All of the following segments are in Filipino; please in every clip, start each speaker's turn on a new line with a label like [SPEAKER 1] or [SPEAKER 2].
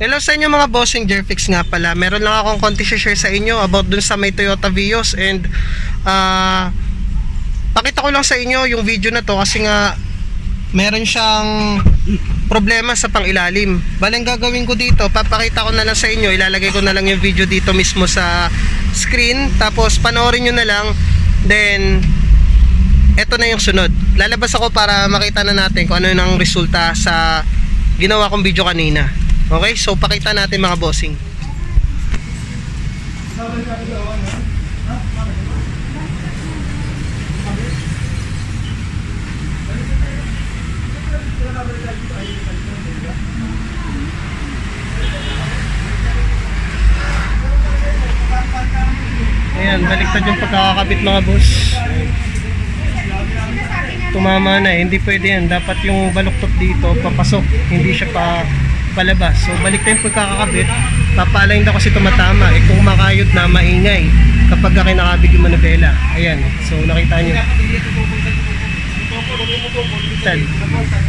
[SPEAKER 1] Hello sa inyo mga bossing Jerfix nga pala. Meron lang akong konti share sa inyo about dun sa may Toyota Vios and ah pakita ko lang sa inyo yung video na to kasi nga meron siyang problema sa pangilalim. Balang gagawin ko dito, papakita ko na lang sa inyo, ilalagay ko na lang yung video dito mismo sa screen tapos panoorin nyo na lang then eto na yung sunod. Lalabas ako para makita na natin kung ano yung resulta sa ginawa kong video kanina. Okay, so pakita natin mga bossing. Ayan, baliktad yung pagkakakabit mga boss. Tumama na eh, hindi pwede yan. Dapat yung baluktot dito, papasok, hindi siya pa palabas. So baliktad yung pagkakakabit, papalain daw kasi tumatama. Eh kung makayot na, maingay kapag ka kinakabit yung manubela. Ayan, so nakita nyo. Tad,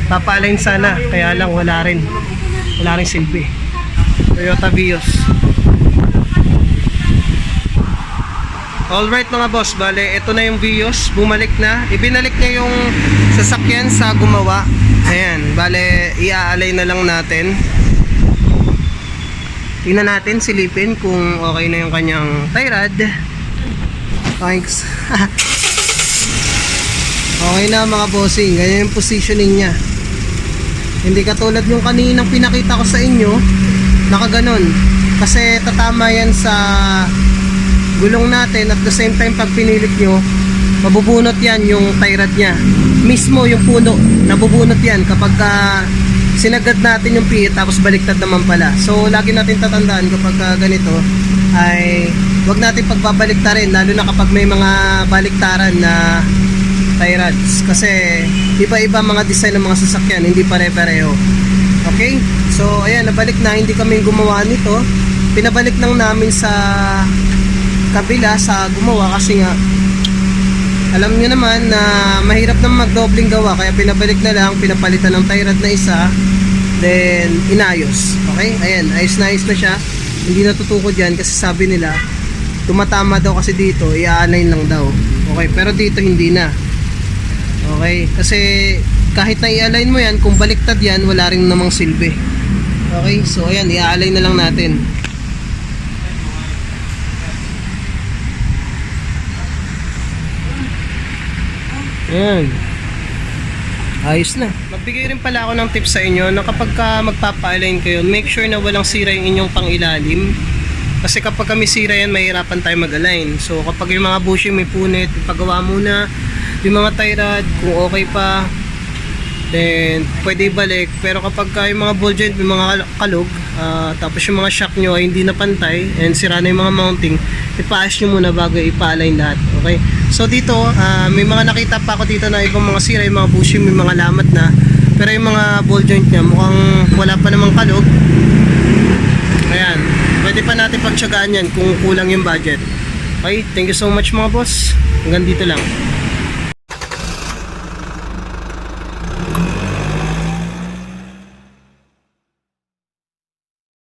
[SPEAKER 1] papalain sana, kaya lang wala rin. Wala rin silbi. Toyota Vios. Alright mga boss, bale, ito na yung Vios, bumalik na. Ibinalik niya yung sasakyan sa gumawa. Ayan, bale, iaalay na lang natin. Tingnan natin, silipin kung okay na yung kanyang tie rod. Thanks. okay na mga bossing, ganyan yung positioning niya. Hindi katulad yung kaninang pinakita ko sa inyo, nakaganon. Kasi tatama yan sa gulong natin at the same time pag pinilit nyo mabubunot yan yung tie rod nya mismo yung puno nabubunot yan kapag ah, sinagad natin yung pihit tapos baliktad naman pala. So lagi natin tatandaan kapag ah, ganito ay wag natin pagbabaliktarin lalo na kapag may mga baliktaran na tie rods kasi iba-iba mga design ng mga sasakyan hindi pare-pareho. Okay? So ayan nabalik na hindi kami gumawa nito. Pinabalik lang namin sa kabila sa gumawa kasi nga alam nyo naman na mahirap na magdobling gawa kaya pinabalik na lang pinapalitan ng tie rod na isa then inayos. Okay? Ayan ayos na ayos na siya. Hindi natutukod yan kasi sabi nila tumatama daw kasi dito i-align lang daw. Okay pero dito hindi na. Okay? Kasi kahit na i-align mo yan kung baliktad yan wala rin namang silbi. Okay? So ayan i-align na lang natin Ayan. Ayos na. Magbigay rin pala ako ng tips sa inyo na kapag ka magpapa-align kayo, make sure na walang sira yung inyong pangilalim. Kasi kapag kami sira yan, mahirapan tayo mag-align. So kapag yung mga bushing may punit, ipagawa muna. Yung mga tie rod, kung okay pa, then pwede ibalik. Pero kapag ka yung mga ball joint, may mga kal- kalog, ah, tapos yung mga shock nyo ay hindi na pantay, and sira na yung mga mounting, ipaas nyo muna bago ipa-align lahat. Okay? So dito, ah, may mga nakita pa ako dito na ibang mga sira, yung mga bushing, may mga lamat na. Pero yung mga ball joint niya, mukhang wala pa namang kalog. Ayan. Pwede pa natin pagtsagaan yan kung kulang yung budget. Okay? Thank you so much mga boss. Hanggang dito lang.